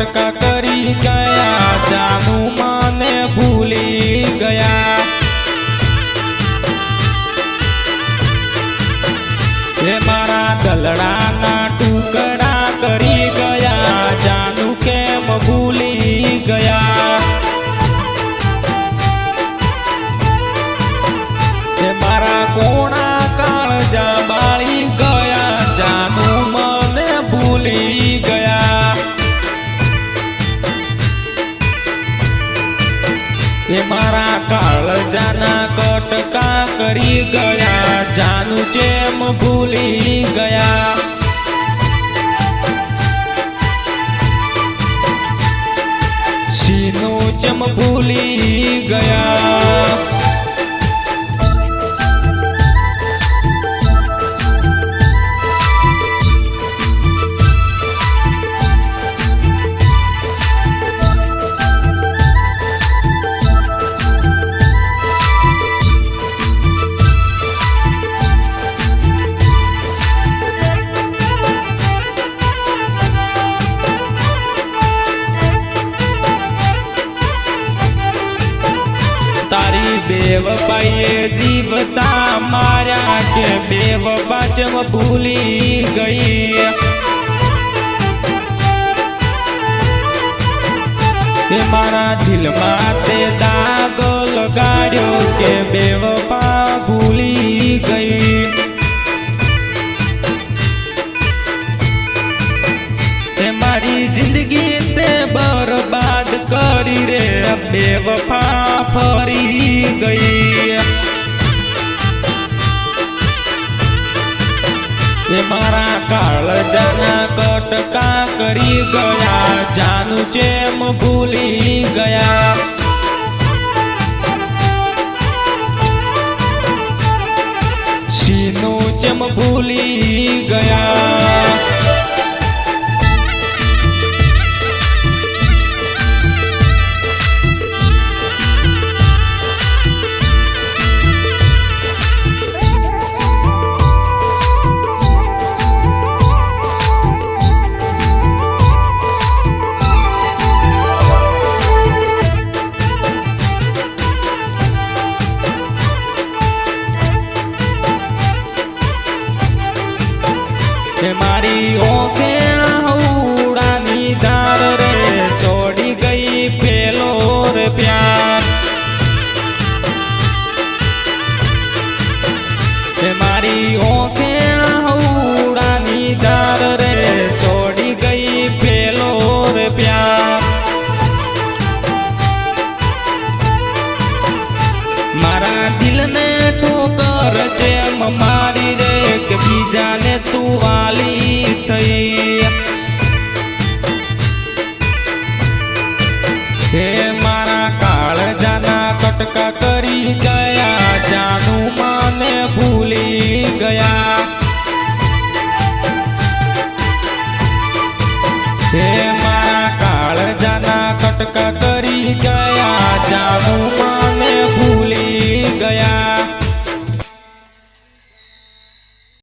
કટકા કરી ગયા જાનું માને ભૂલી ગયા. એ મારા દલડાના એ મારા કાળજાના કટકા કરી ગયા. જાનું ચેમ ભૂલી ગયા. શીનું ચેમ ભૂલી ગયા. તારી બેવ પાઈએ જીવતા માર્યા કે બેવ પાચમ ભૂલી ગઈ? એ મારા દિલમાં તે દાગ લગાડ્યો કે બેવ પા ભૂલી ગઈ? એ મારી જિંદગી બેવફા ફરી ગઈ. એ મારા કાળજાના કટકા કરી ગયા. જાનું ચેમ ભૂલી ગયા. સીનું ચેમ ભૂલી ગયા. એ મારી ઓખે ઉડાની ધાર રે છોડી ગઈ પેલો રે પ્યાર. એ મારી ઓખે હે મારા કાળજાના કટકા કરી ગયા, જાનું માને ભૂલી ગયા. હે મારા કાળજાના કટકા કરી ગયા, જાનું